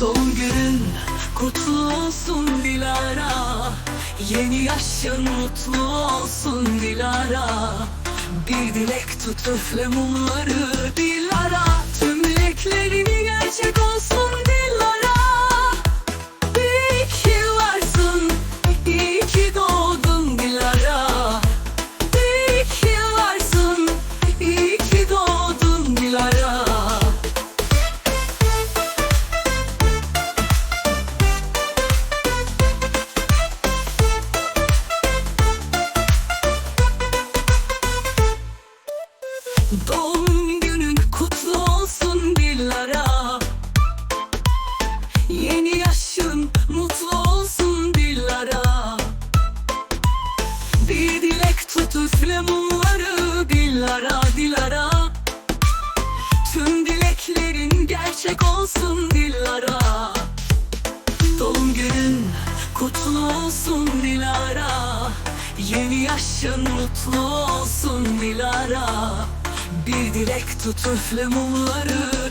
Doğum günün kutlu olsun Dilara. Yeni yaşın mutlu olsun Dilara. Bir dilek tut üfle mumları Dilara Doğum günün kutlu olsun Dilara Yeni yaşın mutlu olsun Dilara Bir dilek tut üfle mumları Dilara Tüm dileklerin gerçek olsun Dilara Doğum günün kutlu olsun Dilara Yeni yaşın mutlu olsun Dilara Bir dilek tut üfle mumları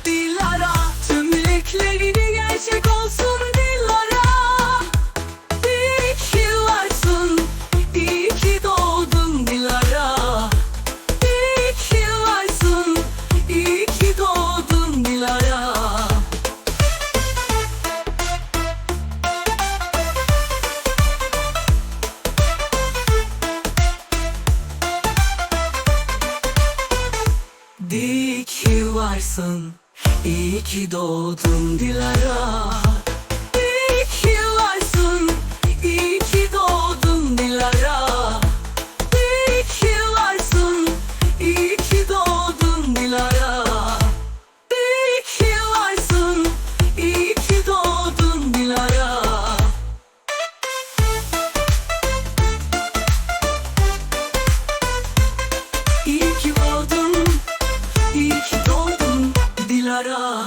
İyi ki varsın, iyi ki doğdun Dilara হারা